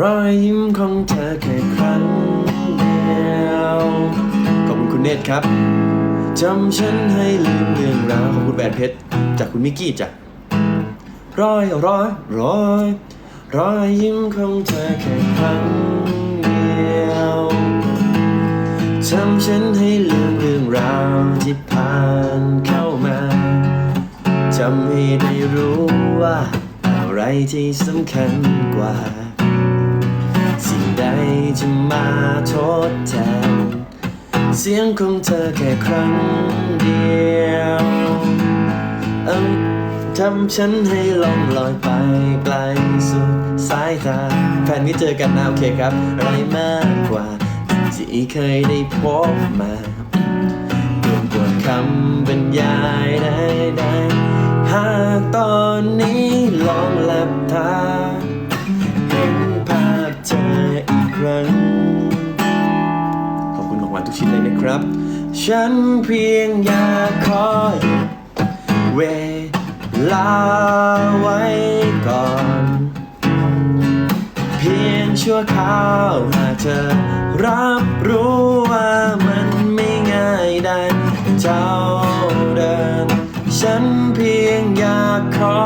รอยยิ้มของเธอแค่ครั้งเดียวขอบคุณคุณเนตรครับจำฉันให้ลืมเรื่องราวของคุณแหวนเพชรจากคุณมิกกี้จ้ะรอยรอยรอยรอยยิ้มของเธอแค่ครั้งเดียวจำฉันให้ลืมเรื่องราวที่ผ่านเข้ามาจำให้ได้รู้ว่าอะไรที่สำคัญกว่า จะมาทดแทน เสียงของเธอแค่ครั้งเดียวเอ้าทำฉันให้ลองลอยไปไกลสุดสายตาแฟนนี้เจอกันนะโอเคครับอะไรมากกว่า ที่เคยได้พบมาเกินกว่าคำบรรยายได้ไดหากตอนนี้ลองหลับตา เห็นภาพเธอ รั้ง ขอบคุณของหวานทุกชิ้นเลยนะครับ ฉันเพียงอยากคอยเวลาไว้ก่อน เพียงชั่วคราวหากเธอรับรู้ว่ามันไม่ง่ายได้เท่าเดิมฉันเพียงอยากคอ